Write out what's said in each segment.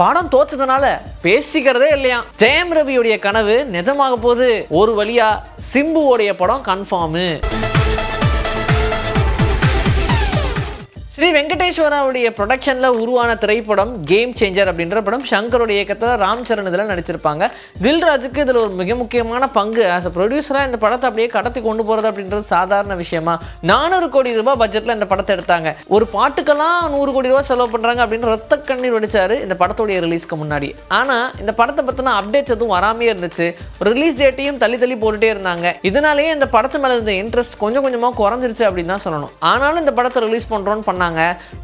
படம் தோத்ததுனால பேசிக்கிறதே இல்லையா? ஜெயம் ரவியுடைய கனவு நிஜமாக போது ஒரு வழியா சிம்புவோடைய படம் கன்ஃபார்மு ஸ்ரீ வெங்கடேஸ்வராவுடைய ப்ரொடக்ஷனில் உருவான திரைப்படம் கேம் சேஞ்சர் அப்படின்ற படம் சங்கரோட இயக்கத்தில் ராம் சரண் இதில் நடிச்சிருப்பாங்க. தில்ராஜுக்கு இதில் ஒரு மிக முக்கியமான பங்கு. ஆஸ் அ ப்ரொடியூசராக இந்த படத்தை அப்படியே கடத்தி கொண்டு போகிறது அப்படின்றது சாதாரண விஷயமா? நானூறு கோடி ரூபாய் பட்ஜெட்டில் இந்த படத்தை எடுத்தாங்க. ஒரு பாட்டுக்கெல்லாம் நூறு கோடி ரூபாய் செலவு பண்ணுறாங்க அப்படின்னு ரத்த கண்ணீர் வடிச்சாரு இந்த படத்துடைய ரிலீஸ்க்கு முன்னாடி. ஆனால் இந்த படத்தை பற்றின அப்டேட்ஸ் எதுவும் வராமே இருந்துச்சு. ரிலீஸ் டேட்டையும் தள்ளி தள்ளி போட்டுகிட்டே இருந்தாங்க. இதனாலேயே இந்த படத்து மேலே இருந்த இன்ட்ரெஸ்ட் கொஞ்சம் கொஞ்சமாக குறைஞ்சிருச்சு அப்படின்னு தான் சொல்லணும். ஆனாலும் இந்த படத்தை ரிலீஸ் பண்ணுறோன்னு பண்ணாங்க.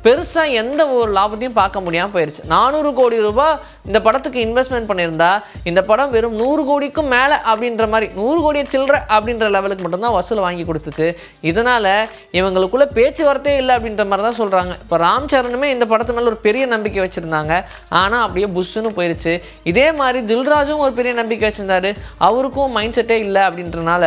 பெருசாக எந்த ஒரு லாபத்தையும் பார்க்க முடியாமல் போயிடுச்சு நானூறு கோடி ரூபாய் இந்த படத்துக்கு இன்வெஸ்ட்மெண்ட் பண்ணியிருந்தா இந்த படம் வெறும் நூறு கோடிக்கும் மேலே அப்படின்ற மாதிரி நூறு கோடியை சில்லற அப்படின்ற லெவலுக்கு மட்டும்தான் வசூல் வாங்கி கொடுத்துச்சு. இதனால் இவங்களுக்குள்ள பேச்சுவார்த்தையே இல்லை அப்படின்ற மாதிரி தான் சொல்கிறாங்க இப்போ ராம் சரணுமே இந்த படத்து மேலே ஒரு பெரிய நம்பிக்கை வச்சுருந்தாங்க. ஆனால் அப்படியே புஷ்ஷுன்னு போயிடுச்சு இதே மாதிரி தில்ராஜும் ஒரு பெரிய நம்பிக்கை வச்சுருந்தாரு. அவருக்கும் மைண்ட் செட்டே இல்லை அப்படின்றனால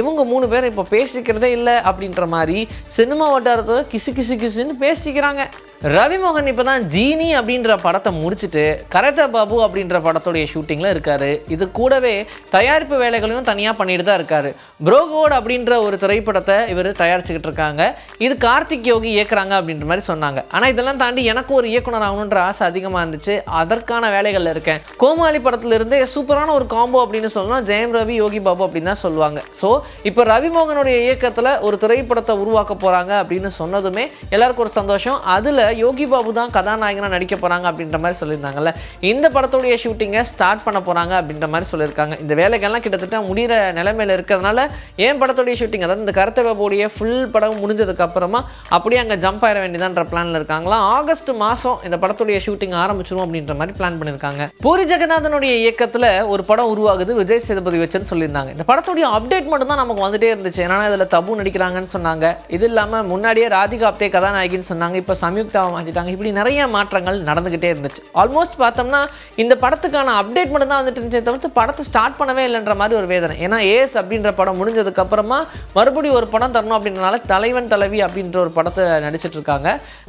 இவங்க மூணு பேரும் இப்போ பேசிக்கிறதே இல்லை அப்படின்ற மாதிரி சினிமா வட்டாரத்தில் கிசு கிசு கிசுன்னு பேசிக்கிறாங்க. ரவிமோகன் இப்போ தான் ஜீனி அப்படின்ற படத்தை முடிச்சுட்டு கரத்த பாபு அப்படின்ற படத்துடைய ஷூட்டிங்கில் இருக்கார். இது கூடவே தயாரிப்பு வேலைகளையும் தனியாக பண்ணிட்டு தான் இருக்கார். ப்ரோகோட் அப்படின்ற ஒரு திரைப்படத்தை இவர் தயாரிச்சுக்கிட்டு இருக்காங்க. இது கார்த்திக் யோகி இயக்குறாங்க அப்படின்ற மாதிரி சொன்னாங்க. ஆனால் இதெல்லாம் தாண்டி எனக்கும் ஒரு இயக்குனர் ஆகணுன்ற ஆசை அதிகமாக இருந்துச்சு. அதற்கான வேலைகளில் இருக்கேன். கோமாளி படத்துலேருந்து சூப்பரான ஒரு காம்போ அப்படின்னு சொல்லணும் ஜெயம் ரவி யோகி பாபு அப்படின்னு தான் சொல்லுவாங்க. ஸோ இப்போ ரவிமோகனுடைய இயக்கத்தில் ஒரு திரைப்படத்தை உருவாக்க போகிறாங்க அப்படின்னு சொன்னதுமே எல்லாருக்கும் ஒரு சந்தோஷம். அதில் யோகி பாபு தான் கதாநாயகனாக நடிக்க போகிறாங்க அப்படின்ற மாதிரி சொல்லியிருந்தாங்கல்ல. இந்த படத்துடைய ஷூட்டிங்கை ஸ்டார்ட் பண்ண போகிறாங்க அப்படின்ற மாதிரி சொல்லியிருக்காங்க. இந்த வேலைகள்லாம் கிட்டத்தட்ட முடிகிற நிலைமையில் இருக்கிறதுனால ஏன் படத்துடைய ஷூட்டிங் அதாவது இந்த கருத்த பாபுடைய ஃபுல் படம் முடிஞ்சதுக்கு அப்புறமா அப்படியே அங்கே ஜம்ப் ஆயிட வேண்டியதான்ற பிளானில் இருக்காங்களா? ஆகஸ்ட் மாதம் இந்த படத்துடைய ஷூட்டிங் ஆரம்பிச்சிடும் அப்படின்ற மாதிரி பிளான் பண்ணியிருக்காங்க. பூரி ஜெகநாதனுடைய இயக்கத்தில் ஒரு படம் உருவாகுது விஜய் சேதுபதி வச்சுன்னு சொல்லியிருந்தாங்க. இந்த படத்துடைய அப்டேட் மட்டும் தான் நமக்கு வந்துட்டே இருந்துச்சு. ஏன்னா இதில் தபு நடிக்கிறாங்கன்னு சொன்னாங்க. இது இல்லாமல் முன்னாடியே ராதிகா அப்தே கதாநாயகின்னு சொன்னாங்க. இப்போ சம்யுக்தாவை மாற்றிட்டாங்க இப்படி நிறைய மாற்றங்கள் நடந்துக்கிட்டே இருந்துச்சு. ஆல்மோஸ்ட் பார்த்தோம்னா இந்த படத்துக்கான அப்டேட் மட்டும் தான் வந்துட்டு இருந்துச்சு தவிர்த்து படத்தை ஸ்டார்ட் பண்ணவே இல்லைன்ற மாதிரி ஒரு வேதனை. ஏன்னா ஏஎஸ் அப்படின்ற படம் முடிஞ்சதுக்கப்புறமா மறுபடியும் ஒரு படம் தரணும் அப்படின்றனால தலைவன் தலைவி அப்படின்ற ஒரு படத்தை நடிச்சிட்டு இருக்காங்க.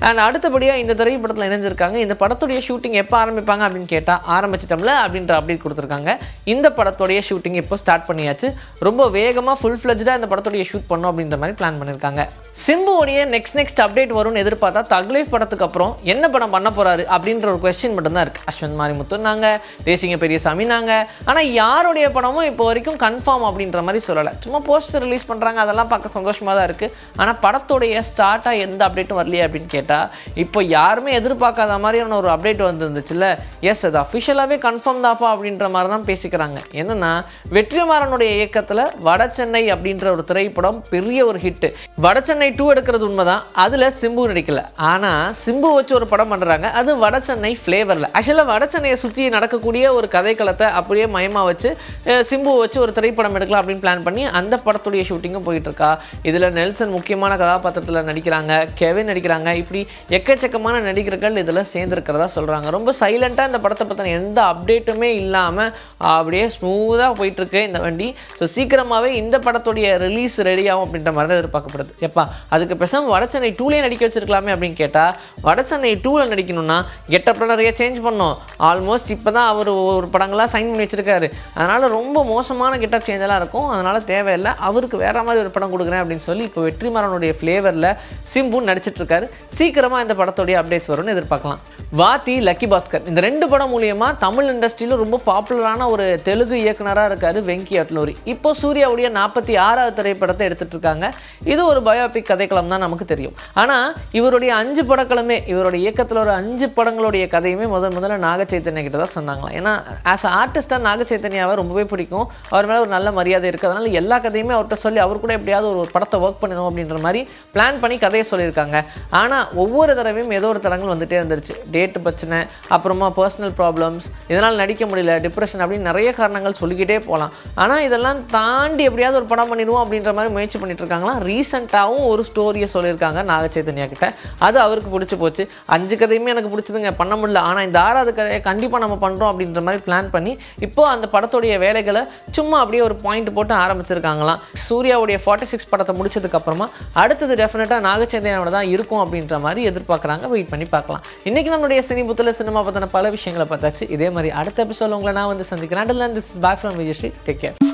அண்ட் அடுத்தபடியாக இந்த திரைப்படத்தில் இணைஞ்சிருக்காங்க. இந்த படத்துடைய ஷூட்டிங் எப்போ ஆரம்பிப்பாங்க அப்படின்னு கேட்டால் ஆரம்பிச்சிட்டோம்ல அப்படின்ற அப்டேட் கொடுத்துருக்காங்க. இந்த படத்துடைய ஷூட்டிங் இப்போ ஸ்டார்ட் பண்ணியாச்சு. ரொம்ப வேகமாக ஃபுல் ஃப்ளெஜ்டாக இந்த படத்துடைய ஷூட் பண்ணும் அப்படின்ற மாதிரி பிளான் பண்ணியிருக்காங்க சிம்புவோடைய நெக்ஸ்ட் நெக்ஸ்ட் அப்டேட் வரும்னு எதிர்பார்த்தா தக்லீஃப் படத்துக்கு அப்புறம் என்ன படம் பண்ண போகிறாரு அப்படின்ற ஒரு கொஸ்டின் மட்டும்தான் இருக்குது அஸ்வந்த் மாரிமுத்துனாங்க தேசிங்க பெரியசாமி நாங்க. ஆனால் யாருடைய படமும் இப்போ வரைக்கும் கன்ஃபார்ம் அப்படின்ற மாதிரி சொல்லலை. சும்மா போஸ்டர் ரிலீஸ் பண்ணுறாங்க அதெல்லாம் பார்க்க சந்தோஷமாக தான் இருக்குது ஆனால் படத்துடைய ஸ்டார்ட்டாக எந்த அப்டேட்டும் வரலையே அப்படின்னு கேட்டால் இப்போ யாருமே எதிர்பார்க்காத மாதிரியான ஒரு அப்டேட் வந்துருந்துச்சுல்ல? எஸ் அது அஃபிஷியலாகவே கன்ஃபார்ம் தாப்பா அப்படின்ற மாதிரி தான் பேசிக்கிறாங்க. என்னன்னா வெற்றிமாறனுடைய இயக்கத்தில் வட சென்னை அப்படின்ற ஒரு திரைப்படம் பெரிய ஒரு ஹிட்டு வட சென்னை டூ எடுக்கிறது உண்மைதான். அதில் சிம்பு நடிக்கல. ஆனால் சிம்பு வச்சு ஒரு படம் பண்ணுறாங்க அது வட சென்னை ஃப்ளேவரில் ஆக்சுவலாக வட சென்னையை சுற்றி நடக்கக்கூடிய ஒரு கதைக்களத்தை அப்படியே மயமாக வச்சு சிம்பு வச்சு ஒரு திரைப்படம் எடுக்கலாம் அப்படின்னு பிளான் பண்ணி அந்த படத்துடைய ஷூட்டிங்கும் போயிட்டுருக்கா. இதில் நெல்சன் முக்கியமான கதாபாத்திரத்தில் நடிக்கிறாங்க. கெவின் நடிக்கிறாங்க. இப்படி எக்கச்சக்கமான நடிகர்கள் இதில் சேர்ந்துருக்கிறதா சொல்கிறாங்க ரொம்ப சைலண்ட்டாக இந்த படத்தை பற்றின எந்த அப்டேட்டுமே இல்லாமல் அப்படியே ஸ்மூத்தாக போயிட்டுருக்கு இந்த வண்டி. ஸோ சீக்கிரமாகவே இந்த படத்துடைய ரிலீஸ் ரெடி ஆகும் அப்படின்ற மாதிரி தான் எதிர்பார்க்கப்படுது. எப்பா அதுக்கு பேசாமல் வடச்சென்னை டூலே நடிக்க வச்சிருக்கலாமே அப்படின்னு கேட்டால் வடசென்னை டூவில் நடிக்கணும்னா கெட்டப்பில் நிறைய சேஞ்ச் பண்ணோம் ஆல்மோஸ்ட் இப்போ தான் அவர் ஒரு படங்களாக சைன் பண்ணி வச்சிருக்காரு. அதனால் ரொம்ப மோசமான கெட்டப் சேஞ்செல்லாம் இருக்கும். அதனால் தேவையில்லை. அவருக்கு வேறு மாதிரி ஒரு படம் கொடுக்குறேன் அப்படின்னு சொல்லி இப்போ வெற்றிமாறனுடைய ஃப்ளேவரில் சிம்பு நடிச்சிட்டு இருக்காரு. சீக்கிரமாக இந்த படத்துடைய அப்டேட்ஸ் வரும்னு எதிர்பார்க்கலாம். வாத்தி லக்கி பாஸ்கர் இந்த ரெண்டு படம் மூலியமா தமிழ் இண்டஸ்ட்ரியில் ரொம்ப பாப்புலரான ஒரு தெலுங்கு இயக்குனராக இருக்காரு வெங்கி அட்லூரி. இப்போ சூர்யாவுடைய நாற்பத்தி ஆறாவது திரைப்படத்தை எடுத்துட்டு இருக்காங்க. இது ஒரு பயோபிக் கதைக்களம் தான் நமக்கு தெரியும். ஆனால் இவருடைய அஞ்சு படங்களுமே இவருடைய இயக்கத்தில் ஒரு அஞ்சு படங்களுடைய கதையுமே முதல் முதல்ல நாக சைத்தன்யா கிட்ட தான் சொன்னாங்களாம். ஏன்னா ஆஸ் அ ஆர்டிஸ்டாக நாக சைத்தன்யாவை ரொம்பவே பிடிக்கும். அவர் மேலே ஒரு நல்ல மரியாதை இருக்குது அதனால் எல்லா கதையுமே அவர்கிட்ட சொல்லி அவர் கூட எப்படியாவது ஒரு படத்தை ஒர்க் பண்ணணும் அப்படின்ற மாதிரி பிளான் பண்ணி கதையை சொல்லியிருக்காங்க. ஆனால் ஒவ்வொரு தடவையும் ஏதோ ஒரு தடங்கள் வந்துகிட்டே இருந்துருச்சு. டேட்டு பிரச்சனை அப்புறமா பர்சனல் ப்ராப்ளம்ஸ் இதனால் நடிக்க முடியல டிப்ரெஷன் அப்படின்னு நிறைய காரணங்கள் சொல்லிக்கிட்டே போகலாம். ஆனால் இதெல்லாம் தாண்டி எப்படியாவது ஒரு படம் பண்ணிடுவோம் அப்படின்ற மாதிரி முயற்சி பண்ணிட்டு இருக்காங்களா? ரீசெண்டாகவும் ஒரு ஸ்டோரியை சொல்லியிருக்காங்க நாக கிட்ட. அது அவருக்கு பிடிச்சி போச்சு. அஞ்சு கதையுமே எனக்கு பிடிச்சதுங்க பண்ண முடியல. ஆனால் இந்த ஆறாவது கதையை கண்டிப்பாக நம்ம பண்ணுறோம் அப்படின்ற மாதிரி பிளான் பண்ணி இப்போ அந்த படத்துடைய வேலைகளை சும்மா அப்படியே ஒரு பாயிண்ட் போட்டு ஆரம்பிச்சிருக்காங்களாம். சூர்யாவுடைய ஃபார்ட்டி சிக்ஸ் படத்தை முடிச்சதுக்கு அப்புறமா அடுத்தது டெஃபினட்டாக நாகச்சைத்தன்யாவோட தான் இருக்கும் அப்படின்ற மாதிரி எதிர்பார்க்குறாங்க. வெயிட் பண்ணி பார்க்கலாம். இன்றைக்கி நம்மளுடைய நம்மளுடைய சினி புத்தில் சினிமா பற்றின பல விஷயங்களை பார்த்தாச்சு. இதே மாதிரி அடுத்த எபிசோட உங்களை நான் வந்து சந்திக்கிறேன். And this back from Vijayasri take care